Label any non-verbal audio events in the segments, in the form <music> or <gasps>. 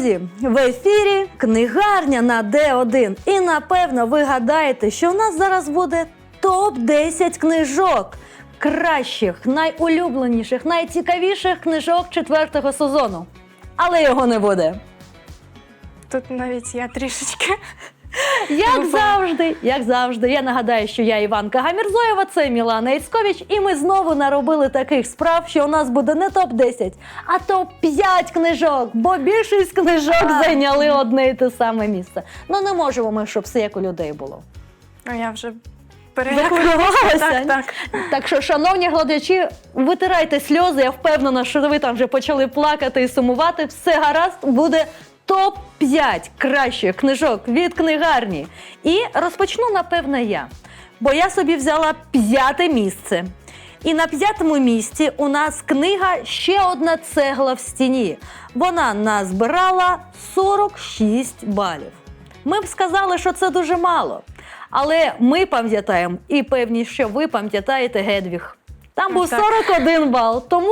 друзі! В ефірі книгарня на Д1. І напевно ви гадаєте, що в нас зараз буде топ-10 книжок кращих, найулюбленіших, найцікавіших книжок четвертого сезону. Але його не буде. Тут навіть я трішечки. Як завжди, як завжди, я нагадаю, що я Іванка Гамірзоєва, це Мілана Іцькович, і ми знову наробили таких справ, що у нас буде не топ-10, а топ-5 книжок, бо більшість книжок зайняли одне і те саме місце. Ну не можемо ми, щоб все як у людей було. Ну, я вже Захвилювалася? Так, так. Так що, шановні глядачі, витирайте сльози. Я впевнена, що ви там вже почали плакати і сумувати. Все гаразд, буде топ-5 кращих книжок від книгарні. І розпочну, напевне, я. Бо я собі взяла п'яте місце. І на п'ятому місці у нас книга Ще одна цегла в стіні. Вона назбирала 46 балів. Ми б сказали, що це дуже мало. Але ми пам'ятаємо і певні, що ви пам'ятаєте Гедвіг. Там був Так. 41 бал. Тому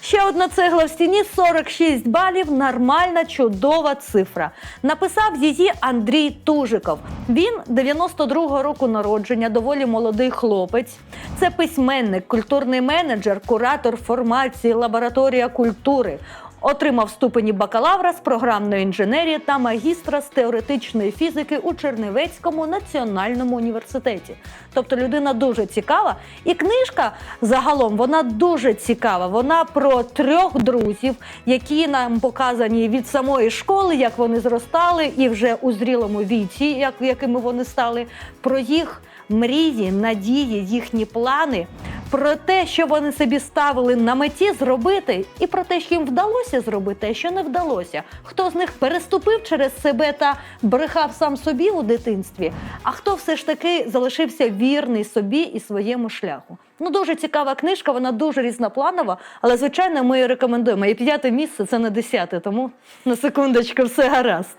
ще одна цегла в стіні 46 балів. Нормальна, чудова цифра. Написав її Андрій Тужиков. Він 92-го року народження, доволі молодий хлопець. Це письменник, культурний менеджер, куратор формації, лабораторія культури. Отримав ступені бакалавра з програмної інженерії та магістра з теоретичної фізики у Чернівецькому національному університеті. Тобто людина дуже цікава. І книжка загалом вона дуже цікава. Вона про трьох друзів, які нам показані від самої школи, як вони зростали, і вже у зрілому віці, як, якими вони стали, про їх мрії, надії, їхні плани, про те, що вони собі ставили на меті зробити, і про те, що їм вдалося зробити, а що не вдалося. Хто з них переступив через себе та брехав сам собі у дитинстві, а хто все ж таки залишився вірний собі і своєму шляху. Ну, дуже цікава книжка, вона дуже різнопланова, але звичайно ми її рекомендуємо. І п'яте місце це не десяте, тому на секундочку все гаразд.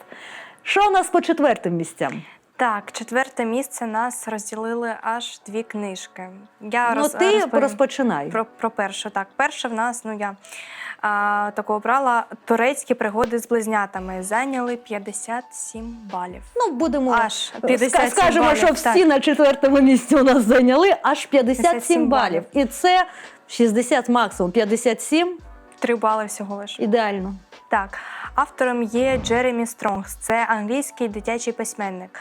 Що у нас по четвертим місцям? Так, четверте місце нас розділили аж дві книжки. Я ну, роз- ти розповім розпочинай. про, про першу. Так, перша в нас, ну я а, таку обрала турецькі пригоди з близнятами. Зайняли 57 балів. Ну, будемо Аж 57 скажемо, балів, що всі так. на четвертому місці у нас зайняли аж 57 57 балів. балів. І це 60 максимум, 57 Три бали всього лише. ідеально. Так, автором є Джеремі Стронгс, це англійський дитячий письменник.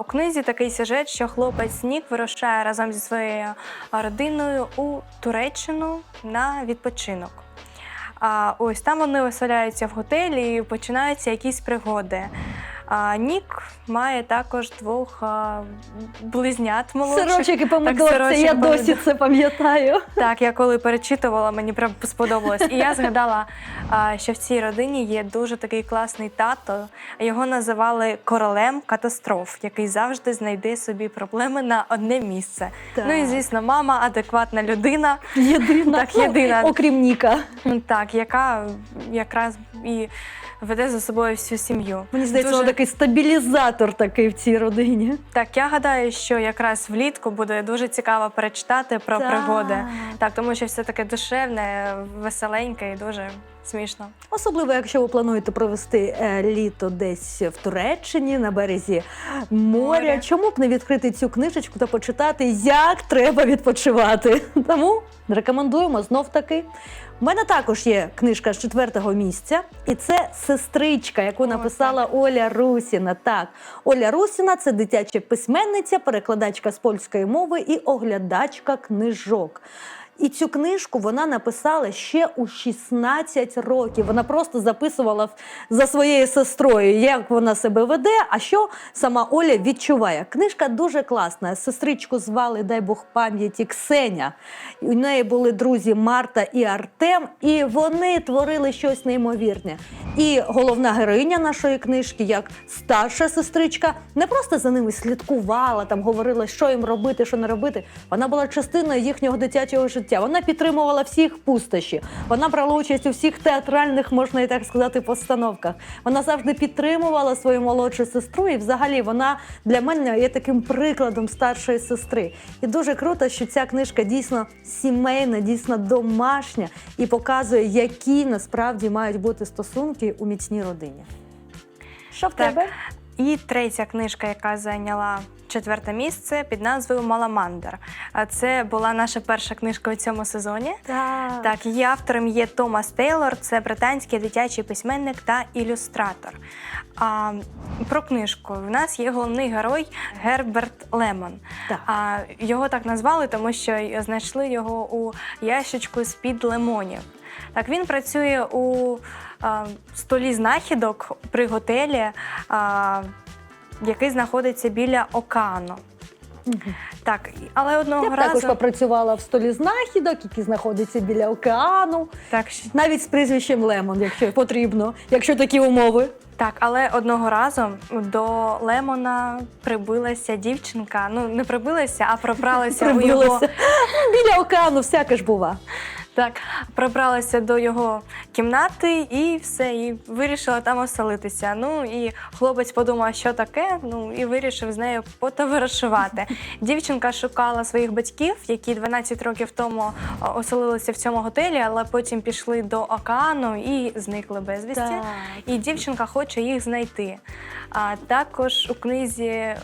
У книзі такий сюжет, що хлопець Нік вирушає разом зі своєю родиною у Туреччину на відпочинок. Ось там вони оселяються в готелі і починаються якісь пригоди. А, Нік має також двох а, близнят молодших. Сирочок і помидорці, сирочок я і досі помидор. це пам'ятаю. Так, я коли перечитувала, мені прям сподобалось. І я згадала, а, що в цій родині є дуже такий класний тато. Його називали королем катастроф, який завжди знайде собі проблеми на одне місце. Так. Ну і звісно, мама адекватна людина, Єдина, Так, єдина. Ну, окрім Ніка. так, яка якраз і веде за собою всю сім'ю. Мені здається, Дуже- такий стабілізатор такий в цій родині. Так, я гадаю, що якраз влітку буде дуже цікаво перечитати про Так. пригоди. Так, тому що все таке душевне, веселеньке і дуже смішно. Особливо, якщо ви плануєте провести е, літо десь в Туреччині на березі моря. Море. Чому б не відкрити цю книжечку та почитати, як треба відпочивати? <laughs> Тому рекомендуємо знов таки. У мене також є книжка з четвертого місця, і це сестричка, яку О, написала Оля Русіна. Так, Оля Русіна це дитяча письменниця, перекладачка з польської мови і оглядачка книжок. І цю книжку вона написала ще у 16 років. Вона просто записувала за своєю сестрою, як вона себе веде, а що сама Оля відчуває. Книжка дуже класна. Сестричку звали, дай Бог пам'яті, Ксеня. У неї були друзі Марта і Артем, і вони творили щось неймовірне. І головна героїня нашої книжки, як старша сестричка, не просто за ними слідкувала, там говорила, що їм робити, що не робити. Вона була частиною їхнього дитячого життя. Вона підтримувала всіх пустощі. Вона брала участь у всіх театральних, можна і так сказати, постановках. Вона завжди підтримувала свою молодшу сестру, і взагалі вона для мене є таким прикладом старшої сестри. І дуже круто, що ця книжка дійсно сімейна, дійсно домашня і показує, які насправді мають бути стосунки у міцній родині. Що в Так. тебе? І третя книжка, яка зайняла четверте місце під назвою Маламандр. А Це була наша перша книжка у цьому сезоні. Так. Так, її автором є Томас Тейлор, це британський дитячий письменник та ілюстратор. А, про книжку в нас є головний герой Герберт Лемон. Так. А, його так назвали, тому що знайшли його у ящичку з-під лимонів. Так, він працює у а, столі знахідок при готелі, а, який знаходиться біля океану. Так, але одного Я б разу також попрацювала в столі знахідок, який знаходиться біля океану, так, навіть з прізвищем Лемон, якщо потрібно, якщо такі умови. Так, але одного разу до Лемона прибилася дівчинка. Ну не прибилася, а <laughs> пробралася у його Біля океану всяке ж бува. Так, пробралася до його кімнати і все, і вирішила там оселитися. Ну і хлопець подумав, що таке. Ну і вирішив з нею потоваришувати. <laughs> Дівчинка шукала своїх батьків, які 12 років тому оселилися в цьому готелі, але потім пішли до океану і зникли безвісті. Так. І дівчинка хоче їх знайти. А також у книзі е,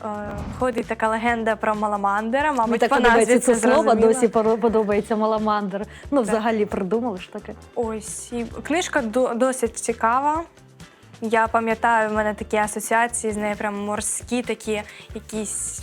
ходить така легенда про Маламандера. Мені Мабуть, так по назві це це слово, зрозуміло. досі подобається маламандр. Ну, взагалі придумали ж таке. Ось і книжка до- досить цікава. Я пам'ятаю, в мене такі асоціації з нею прям морські, такі якісь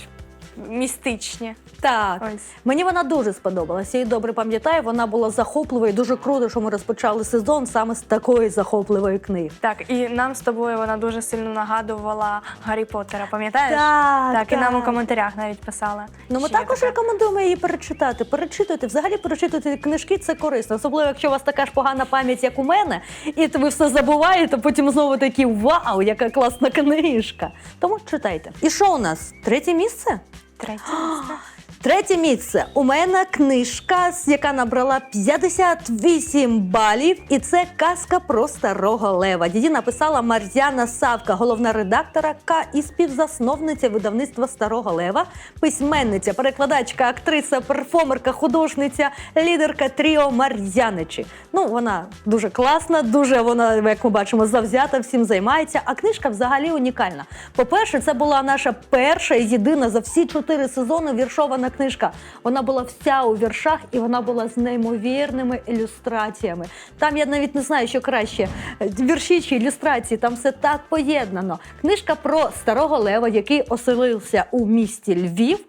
містичні. Так. Ось. Мені вона дуже сподобалася. Я її добре пам'ятаю. Вона була захопливою. Дуже круто, що ми розпочали сезон саме з такої захопливої книги. Так, і нам з тобою вона дуже сильно нагадувала Гаррі Поттера, пам'ятаєш? Так, так, і нам у коментарях навіть писали. Ну, ми що також така. рекомендуємо її перечитати. Перечитуйте. Взагалі перечитуйте книжки це корисно. Особливо, якщо у вас така ж погана пам'ять, як у мене, і ви все забуваєте, потім знову такі вау, яка класна книжка. Тому читайте. І що у нас? Третє місце? <gasps> Місце. Третє місце. У мене книжка, яка набрала 58 балів, і це казка про старого лева. Її написала Мар'яна Савка, головна редакторка і співзасновниця видавництва Старого Лева, письменниця, перекладачка, актриса, перформерка, художниця, лідерка тріо Мар'яничі. Ну, вона дуже класна, дуже вона, як ми бачимо, завзята, всім займається. А книжка взагалі унікальна. По-перше, це була наша перша і єдина за всі чотири сезони віршована книжка. Вона була вся у віршах і вона була з неймовірними ілюстраціями. Там я навіть не знаю, що краще е, вірші чи ілюстрації. Там все так поєднано. Книжка про старого лева, який оселився у місті Львів,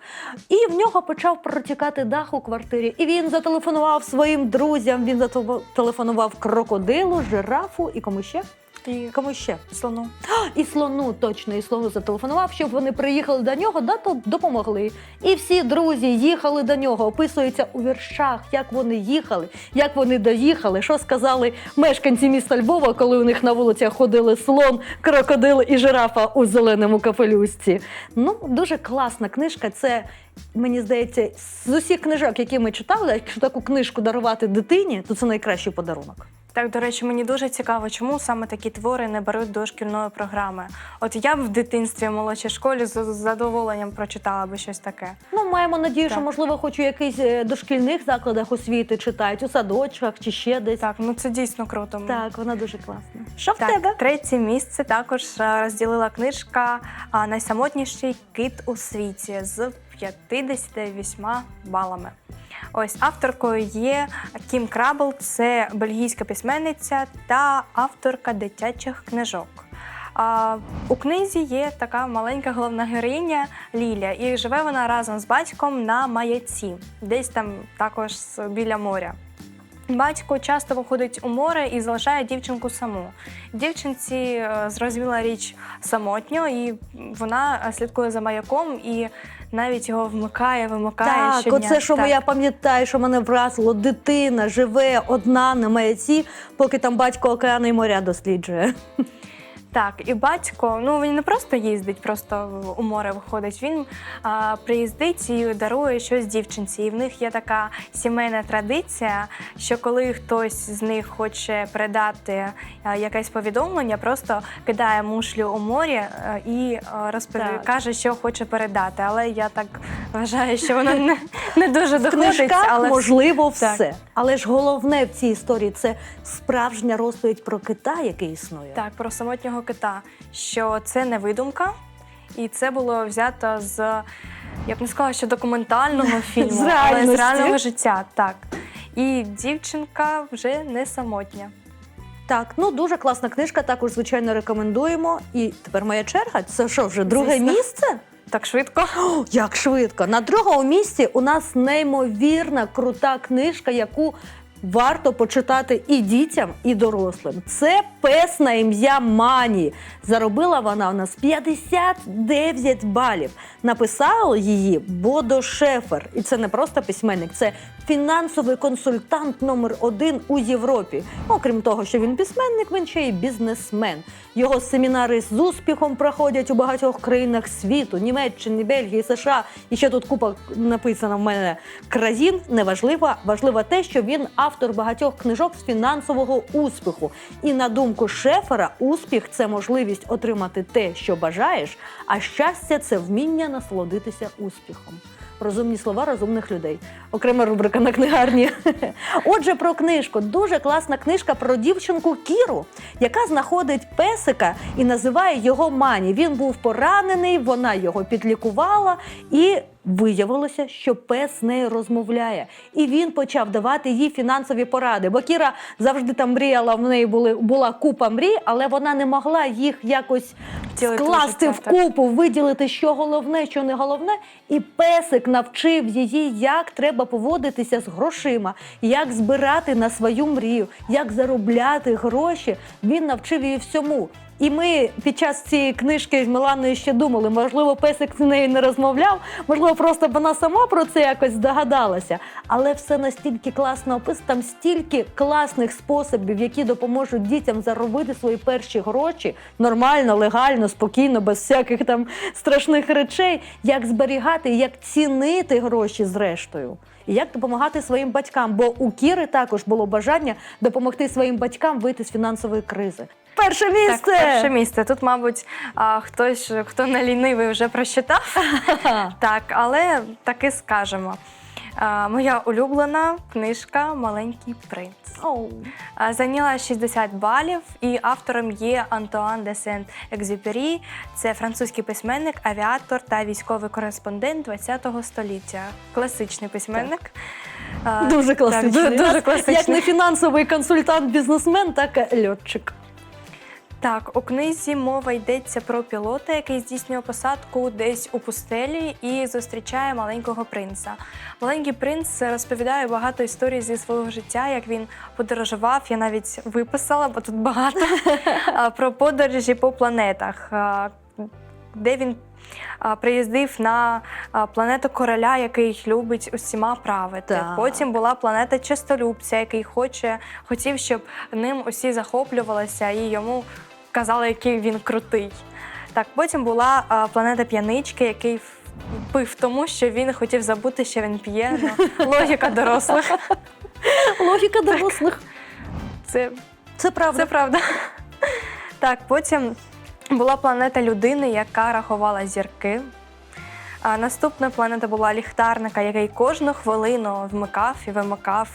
і в нього почав протікати дах у квартирі. І він зателефонував своїм друзям. Він зателефонував крокодилу, жирафу і кому ще? І Кому ще? слону. І слону точно, і слону зателефонував, щоб вони приїхали до нього, да, то допомогли. І всі друзі їхали до нього, описується у віршах, як вони їхали, як вони доїхали, що сказали мешканці міста Львова, коли у них на вулицях ходили слон, крокодил і жирафа у зеленому капелюсці. Ну, дуже класна книжка. Це. Мені здається, з усіх книжок, які ми читали, якщо таку книжку дарувати дитині, то це найкращий подарунок. Так, до речі, мені дуже цікаво, чому саме такі твори не беруть до шкільної програми. От я б в дитинстві в молодшій школі з задоволенням прочитала би щось таке. Ну, маємо надію, що можливо, хоч у якихось е, дошкільних закладах освіти читають, у садочках чи ще десь. Так, ну це дійсно круто. Так, вона дуже класна. Що в тебе? третє місце також е, розділила книжка Найсамотніший кит у світі з 58 балами. Ось авторкою є Кім Крабл, це бельгійська письменниця та авторка дитячих книжок. А, у книзі є така маленька головна героїня Ліля, і живе вона разом з батьком на маяці, десь там також біля моря. Батько часто виходить у море і залишає дівчинку саму. Дівчинці е, зрозуміла річ самотньо, і вона е, слідкує за маяком і навіть його вмикає, вимикає. Так, щодня. оце що Так. я пам'ятаю, що мене вразило. Дитина живе одна на маяці, поки там батько океани і моря досліджує. Так, і батько, ну він не просто їздить, просто у море виходить. Він а, приїздить і дарує щось дівчинці. І в них є така сімейна традиція, що коли хтось з них хоче передати а, якесь повідомлення, просто кидає мушлю у морі а, і а, розпові- Так. каже, що хоче передати. Але я так вважаю, що воно не, не дуже доходить. але можливо Так. все. Але ж головне в цій історії це справжня розповідь про кита, який існує. Так, про самотнього кита, що це не видумка, і це було взято з, я б не сказала, що документального <laughs> фільму, З але з реального життя. Так. І дівчинка вже не самотня. Так, ну дуже класна книжка, також звичайно рекомендуємо. І тепер моя черга. Це що вже друге Звісно. місце? Так швидко. <gasps> О, як швидко! На другому місці у нас неймовірна крута книжка, яку варто почитати і дітям, і дорослим. Це пес на ім'я Мані. Заробила вона у нас 59 балів. Написав її Бодо Шефер. І це не просто письменник, це фінансовий консультант номер один у Європі. Окрім того, що він письменник, він ще й бізнесмен. Його семінари з успіхом проходять у багатьох країнах світу: Німеччині, Бельгії, США. І ще тут купа написано в мене країн. Неважливо, важливо те, що він автор багатьох книжок з фінансового успіху. І на думку Шефера, успіх це можливість отримати те, що бажаєш, а щастя це вміння насолодитися успіхом. Розумні слова розумних людей. Окрема рубрика на книгарні. <laughs> Отже, про книжку. Дуже класна книжка про дівчинку Кіру, яка знаходить песика і називає його Мані. Він був поранений, вона його підлікувала і. Виявилося, що пес з нею розмовляє, і він почав давати їй фінансові поради. Бо Кіра завжди там мріяла, в неї були була купа мрій, але вона не могла їх якось скласти так. вкупу, виділити, що головне, що не головне. І песик навчив її, як треба поводитися з грошима, як збирати на свою мрію, як заробляти гроші. Він навчив її всьому. І ми під час цієї книжки з Миланою ще думали, можливо, песик з нею не розмовляв, можливо, просто вона сама про це якось здогадалася. Але все настільки класно описано, там стільки класних способів, які допоможуть дітям заробити свої перші гроші нормально, легально, спокійно, без всяких там страшних речей, як зберігати, як цінити гроші зрештою. І як допомагати своїм батькам, бо у Кіри також було бажання допомогти своїм батькам вийти з фінансової кризи. Перше місце! Так, перше місце. Тут, мабуть, а, хтось, хто не лінивий, вже прочитав. <laughs> Так, але таки скажемо. А, Моя улюблена книжка Маленький принц. Оу. А, Зайняла 60 балів, і автором є Антуан де Сент-Екзюпері. Це французький письменник, авіатор та військовий кореспондент ХХ століття. Класичний письменник. А, Дуже класний. Так, дуже, дуже Як класичний. не фінансовий консультант, бізнесмен, так і льотчик. Так, у книзі мова йдеться про пілота, який здійснює посадку десь у пустелі і зустрічає маленького принца. Маленький принц розповідає багато історій зі свого життя, як він подорожував. Я навіть виписала, бо тут багато <laughs> про подорожі по планетах, де він. Приїздив на планету короля, який любить усіма правити. Так. Потім була планета чистолюбця, який хоче, хотів, щоб ним усі захоплювалися і йому казали, який він крутий. Так, потім була а, планета п'янички, який пив тому, що він хотів забути, що він п'є. Ну, <laughs> логіка дорослих. Логіка дорослих. Це, Це правда. це правда. Так, потім була планета людини, яка рахувала зірки. А наступна планета була ліхтарника, який кожну хвилину вмикав і вимикав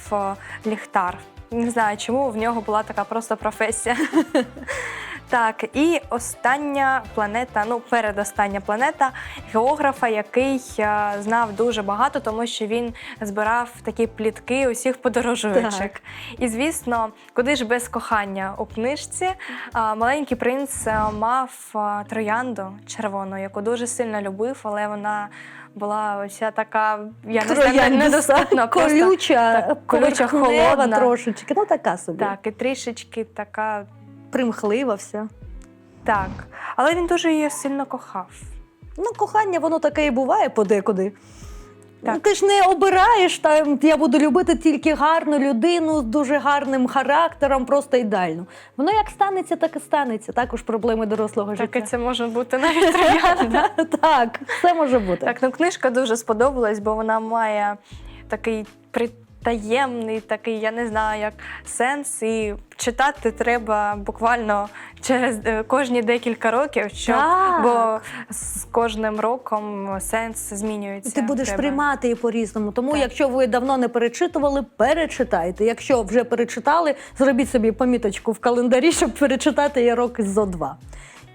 ліхтар. Не знаю, чому в нього була така просто професія. <laughs> Так, і остання планета, ну передостання планета географа, який е, знав дуже багато, тому що він збирав такі плітки усіх подорожуючих. Так. І звісно, куди ж без кохання у книжці а, маленький принц е, мав е, троянду червону, яку дуже сильно любив, але вона була оця така, я не знаю, недоступна, колюча, колюча, холодна. трошечки. Ну така собі. так, і трішечки така. Примхлива вся. Так, але він дуже її сильно кохав. Ну, кохання, воно таке і буває подекуди. Так. Ну, Ти ж не обираєш там, я буду любити тільки гарну людину з дуже гарним характером, просто ідеально. Воно як станеться, так і станеться. Також проблеми дорослого Так, і це може бути навіть троянда. <laughs> так, все може бути. Так, ну книжка дуже сподобалась, бо вона має такий таємний такий, я не знаю, як сенс, і читати треба буквально через е, кожні декілька років, щоб, Так. бо з кожним роком сенс змінюється. Ти будеш Треба. приймати її по-різному. Тому, Так. якщо ви давно не перечитували, перечитайте. Якщо вже перечитали, зробіть собі поміточку в календарі, щоб перечитати її роки зо два.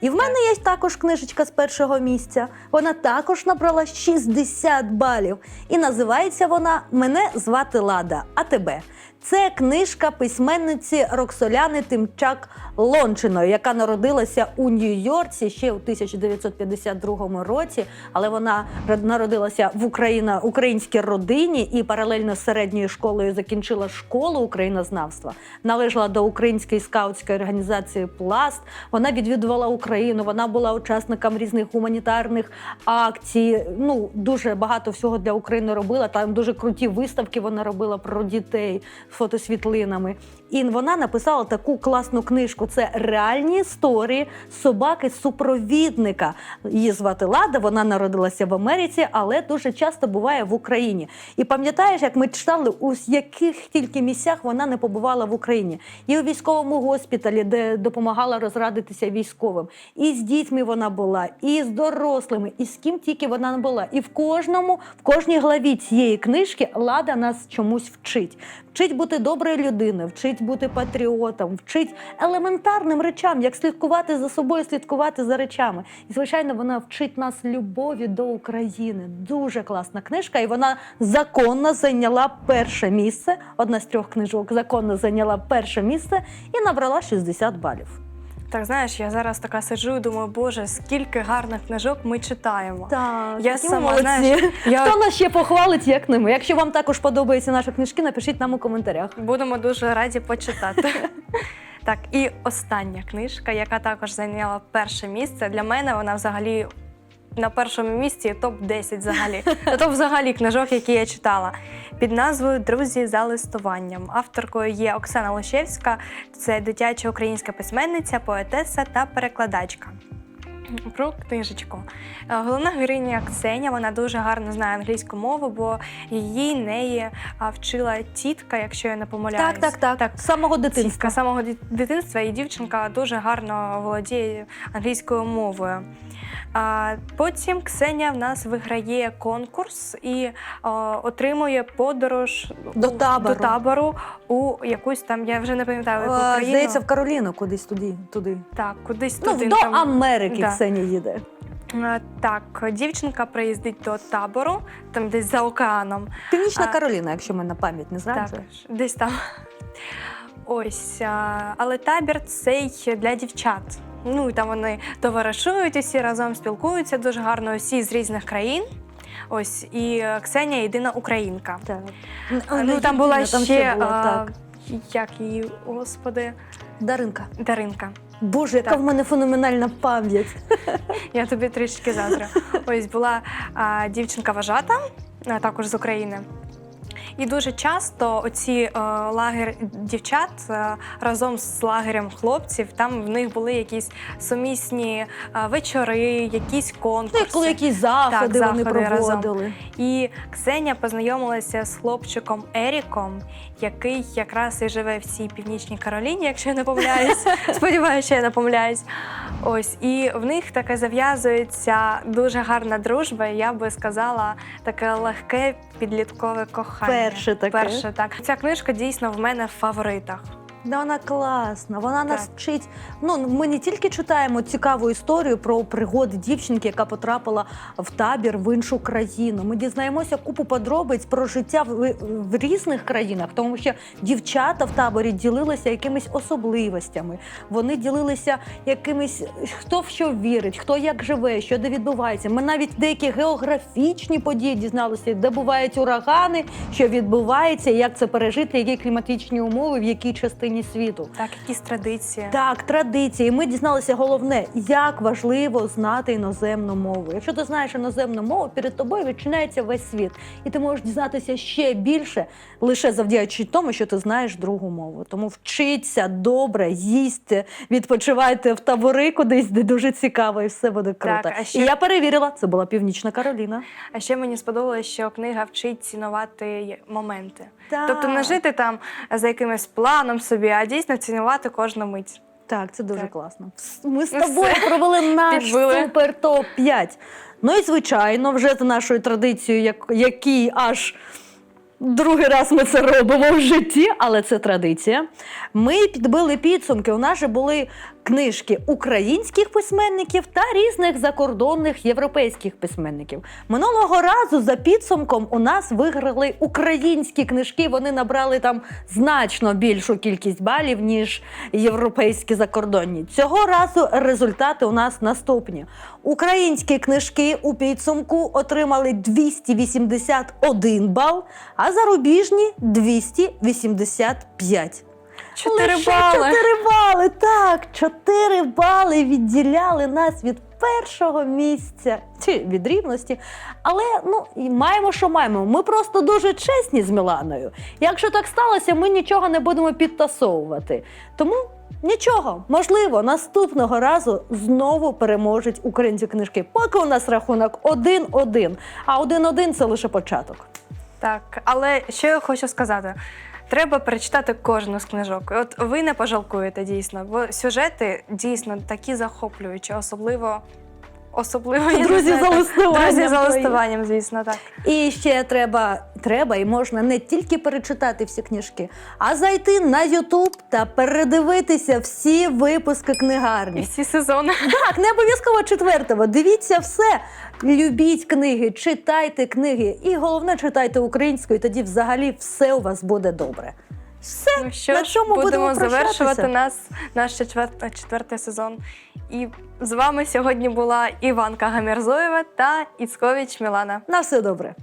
І в мене є також книжечка з першого місця. Вона також набрала 60 балів. І називається вона Мене звати Лада, а тебе. Це книжка письменниці Роксоляни Тимчак Лончиної, яка народилася у Нью-Йорці ще у 1952 році. Але вона род- народилася в Україна, українській родині і паралельно з середньою школою закінчила школу українознавства. Належала до української скаутської організації Пласт. Вона відвідувала Україну. Вона була учасником різних гуманітарних акцій. Ну дуже багато всього для України робила. Там дуже круті виставки вона робила про дітей фотосвітлинами. І вона написала таку класну книжку. Це реальні історії собаки-супровідника. Її звати Лада. Вона народилася в Америці, але дуже часто буває в Україні. І пам'ятаєш, як ми читали, у яких тільки місцях вона не побувала в Україні, і у військовому госпіталі, де допомагала розрадитися військовим, і з дітьми вона була, і з дорослими, і з ким тільки вона не була. І в кожному, в кожній главі цієї книжки Лада нас чомусь вчить. Вчить бути доброю людиною, вчить бути патріотом, вчить елементарним речам, як слідкувати за собою, слідкувати за речами. І звичайно, вона вчить нас любові до України. Дуже класна книжка, і вона законно зайняла перше місце. Одна з трьох книжок законно зайняла перше місце і набрала 60 балів. Так, знаєш, я зараз така сиджу і думаю, боже, скільки гарних книжок ми читаємо. Так, Я сама, молодці. знаєш, я- Хто нас ще похвалить, як не ми? Якщо вам також подобаються наші книжки, напишіть нам у коментарях. Будемо дуже раді почитати. <laughs> Так, і остання книжка, яка також зайняла перше місце. Для мене вона взагалі на першому місці топ-10 взагалі. <laughs> Топ взагалі книжок, які я читала. Під назвою Друзі за листуванням. Авторкою є Оксана Лощевська, це дитяча українська письменниця, поетеса та перекладачка. Про книжечку. Е, Головна героїня Ксеня, вона дуже гарно знає англійську мову, бо її неї вчила тітка, якщо я не помиляюсь. Так, так, так, З самого дитинства. Дитинства. самого дитинства і дівчинка дуже гарно володіє англійською мовою. Потім Ксеня в нас виграє конкурс і отримує подорож До табору. до табору у якусь там, я вже не пам'ятаю, яку країну. Здається, в Кароліну кудись туди. туди. Так, кудись Ну, туди. до там. Америки Да. Ксенія їде. Е, Так, дівчинка приїздить до табору, там десь за океаном. Північна Кароліна, якщо мене пам'ять не Так, десь там. Ось, але табір цей для дівчат. Ну і там вони товаришують усі разом, спілкуються дуже гарно, усі з різних країн. Ось і Ксенія єдина українка. Так. А, Ну там була там ще, було, а, так. як її, господи, Даринка. Даринка. Боже, яка Так. в мене феноменальна пам'ять. Я тобі трішки завтра. <laughs> Ось була а, дівчинка вожата, а, також з України. І дуже часто оці е, лагер дівчат е, разом з лагерем хлопців, там в них були якісь сумісні е, вечори, якісь Ну, конкурси. і коли якісь заходи Так, вони заходи разом. проводили. І Ксенія познайомилася з хлопчиком Еріком, який якраз і живе в цій північній Кароліні, якщо я не помиляюсь. <laughs> Сподіваюся, що я не помиляюсь. Ось і в них таке зав'язується дуже гарна дружба. Я би сказала, таке легке підліткове кохання. Перше таке. Перше так. Ця книжка дійсно в мене в фаворитах. Да, вона класна. Вона нас Так. вчить. Ну ми не тільки читаємо цікаву історію про пригоди дівчинки, яка потрапила в табір в іншу країну. Ми дізнаємося купу подробиць про життя в, в різних країнах, тому що дівчата в таборі ділилися якимись особливостями. Вони ділилися якимись хто в що вірить, хто як живе, що де відбувається. Ми навіть деякі географічні події дізналися, де бувають урагани, що відбувається, як це пережити, які кліматичні умови, в якій частині країні світу. Так, якісь традиції. Так, традиції. Ми дізналися головне, як важливо знати іноземну мову. Якщо ти знаєш іноземну мову, перед тобою відчиняється весь світ, і ти можеш дізнатися ще більше лише завдячуючи тому, що ти знаєш другу мову. Тому вчіться добре, їсти, відпочивайте в табори кудись, де дуже цікаво, і все буде круто. Так, а ще- І я перевірила, це була Північна Кароліна. А ще мені сподобалось, що книга вчить цінувати моменти. Так. Тобто не жити там за якимось планом собі, а дійсно цінувати кожну мить. Так, це дуже Так. класно. Ми з тобою все. провели наш Підбили. супер топ 5 Ну і звичайно, вже за нашою традицією, як, який аж другий раз ми це робимо в житті, але це традиція. Ми підбили підсумки. У нас же були книжки українських письменників та різних закордонних європейських письменників. Минулого разу за підсумком у нас виграли українські книжки. Вони набрали там значно більшу кількість балів, ніж європейські закордонні. Цього разу результати у нас наступні. Українські книжки у підсумку отримали 281 бал, а зарубіжні 285. Чотири Лише бали. 4 бали, так, 4 бали відділяли нас від першого місця чи від рівності. Але ну і маємо, що маємо. Ми просто дуже чесні з Міланою. Якщо так сталося, ми нічого не будемо підтасовувати. Тому нічого, можливо, наступного разу знову переможуть українські книжки. Поки у нас рахунок 1-1, а 1-1 це лише початок. Так, але що я хочу сказати. Треба перечитати кожну з книжок. От ви не пожалкуєте дійсно, бо сюжети дійсно такі захоплюючі, особливо. Особливо я не Друзі знаю, за так. листуванням Друзі за листуванням, звісно, так. І ще треба, треба і можна не тільки перечитати всі книжки, а зайти на Ютуб та передивитися всі випуски І книгарні. всі сезони. Так, не обов'язково четвертого. Дивіться все. Любіть книги, читайте книги. І головне, читайте українською, тоді взагалі все у вас буде добре. Все, Ну що на ж, чому будемо будемо завершувати нас, наш четвертий, четвертий сезон. І з вами сьогодні була Іванка Гамірзоєва та Іцкович Мілана. На все добре.